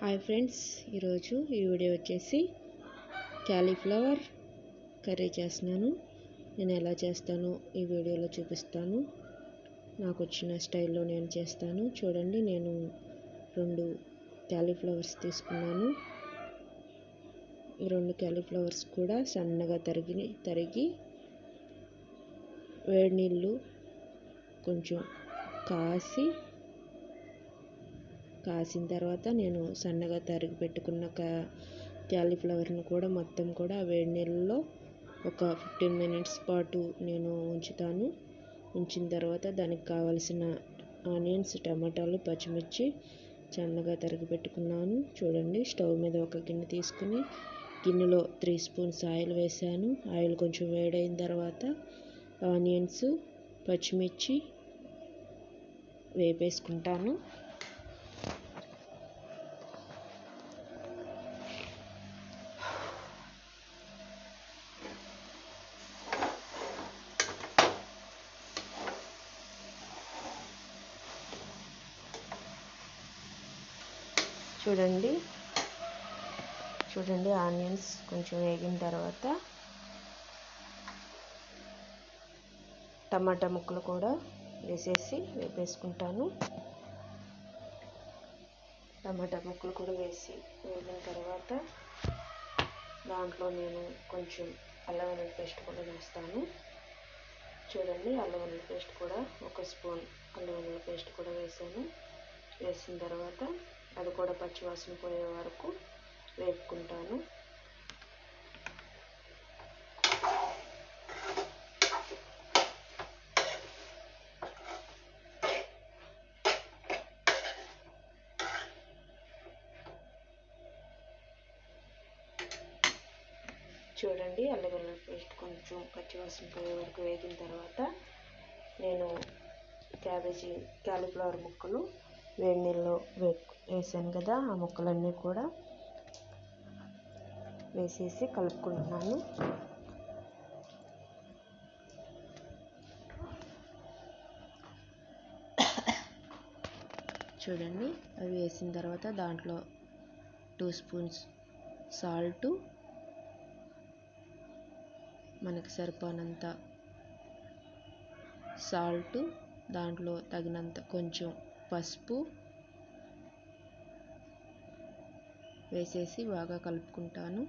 Hi friends ఈరోజు ఈ video వచ్చేసి క్యాలీఫ్లవర్ కర్రీ చేస్తున్నాను. నేను ఎలా చేస్తానో ఈ వీడియోలో చూపిస్తాను. నాకు వచ్చిన స్టైల్లో నేను చేస్తాను. చూడండి నేను రెండు క్యాలీఫ్లవర్స్ తీసుకున్నాను. ఈ రెండు క్యాలీఫ్లవర్స్ కూడా సన్నగా తరిగి తరిగి వేడి నీళ్ళు కొంచెం కాసి కాసిన తర్వాత నేను సన్నగా తరిగి పెట్టుకున్న క్యాలీఫ్లవర్ని కూడా మొత్తం కూడా వేడి నీళ్ళలో ఒక ఫిఫ్టీన్ మినిట్స్ పాటు నేను ఉంచుతాను. ఉంచిన తర్వాత దానికి కావలసిన ఆనియన్స్ టమాటాలు పచ్చిమిర్చి సన్నగా తరిగి పెట్టుకున్నాను. చూడండి స్టవ్ మీద ఒక గిన్నె తీసుకుని గిన్నెలో త్రీ స్పూన్స్ ఆయిల్ వేసాను. ఆయిల్ కొంచెం వేడైన తర్వాత ఆనియన్స్ పచ్చిమిర్చి వేపేసుకుంటాను. చూడండి. చూడండి ఆనియన్స్ కొంచెం వేగిన తర్వాత టమాటా ముక్కలు కూడా వేసేసి వేపేసుకుంటాను. టమాటా ముక్కలు కూడా వేసి వేగిన తర్వాత దాంట్లో నేను కొంచెం అల్లం వెల్లుల్లి పేస్ట్ కూడా వేస్తాను. చూడండి అల్లం వెల్లుల్లి పేస్ట్ కూడా ఒక స్పూన్ అల్లం వెల్లుల్లి పేస్ట్ కూడా వేసాను. వేసిన తర్వాత అది కూడా పచ్చివాసన పోయే వరకు వేపుకుంటాను. చూడండి అల్లగల్ల పేస్ట్ కొంచెం పచ్చివాసన పోయే వరకు వేగిన తర్వాత నేను క్యాబేజీ క్యాలీఫ్లవర్ ముక్కలు వేడి నీళ్ళలో వే వేసాను కదా ఆ ముక్కలన్నీ కూడా. వేసేసి కలుపుకుంటున్నాను. చూడండి అవి వేసిన తర్వాత దాంట్లో టూ స్పూన్స్ సాల్టు మనకి సరిపోనంత సాల్టు దాంట్లో తగినంత కొంచెం పసుపు వేసేసి బాగా కలుపుకుంటాను.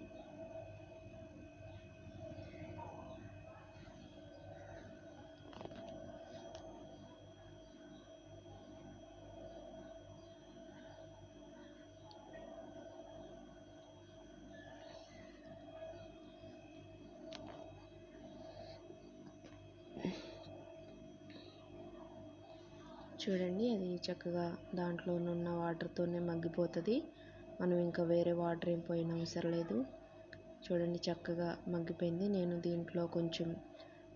చూడండి అది చక్కగా దాంట్లో ఉన్న వాటర్తోనే మగ్గిపోతుంది. మనం ఇంకా వేరే వాటర్ ఏం పోయిన అవసరం లేదు. చూడండి చక్కగా మగ్గిపోయింది. నేను దీంట్లో కొంచెం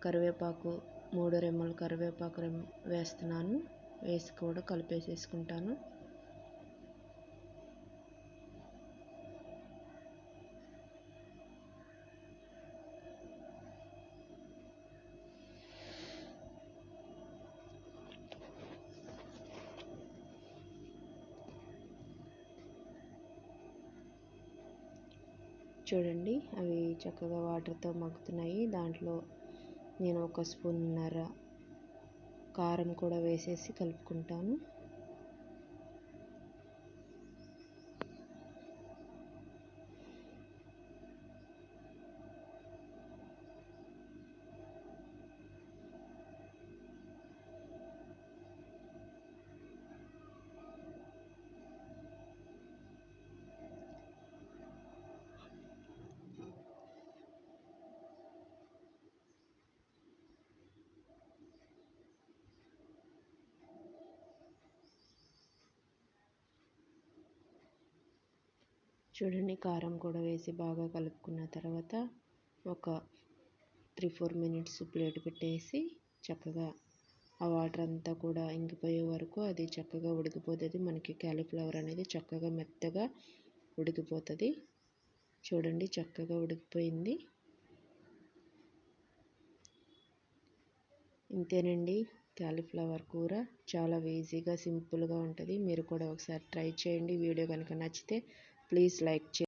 కరివేపాకు మూడు రెమ్మలు కరివేపాకు రెమ్ వేస్తున్నాను. వేసి కూడా కలిపేసేసుకుంటాను. చూడండి అవి చక్కగా వాటర్తో మగ్గుతున్నాయి. దాంట్లో నేను ఒక స్పూన్నర కారం కూడా వేసేసి కలుపుకుంటాను. చూడండి కారం కూడా వేసి బాగా కలుపుకున్న తర్వాత ఒక త్రీ ఫోర్ మినిట్స్ ప్లేట్ పెట్టేసి చక్కగా ఆ వాటర్ అంతా కూడా ఇంకిపోయే వరకు అది చక్కగా ఉడికిపోతుంది. మనకి క్యాలీఫ్లవర్ అనేది చక్కగా మెత్తగా ఉడికిపోతుంది. చూడండి చక్కగా ఉడికిపోయింది. ఇంతేనండి క్యాలీఫ్లవర్ కూర. చాలా ఈజీగా సింపుల్గా ఉంటుంది. మీరు కూడా ఒకసారి ట్రై చేయండి. వీడియో కనుక నచ్చితే please like share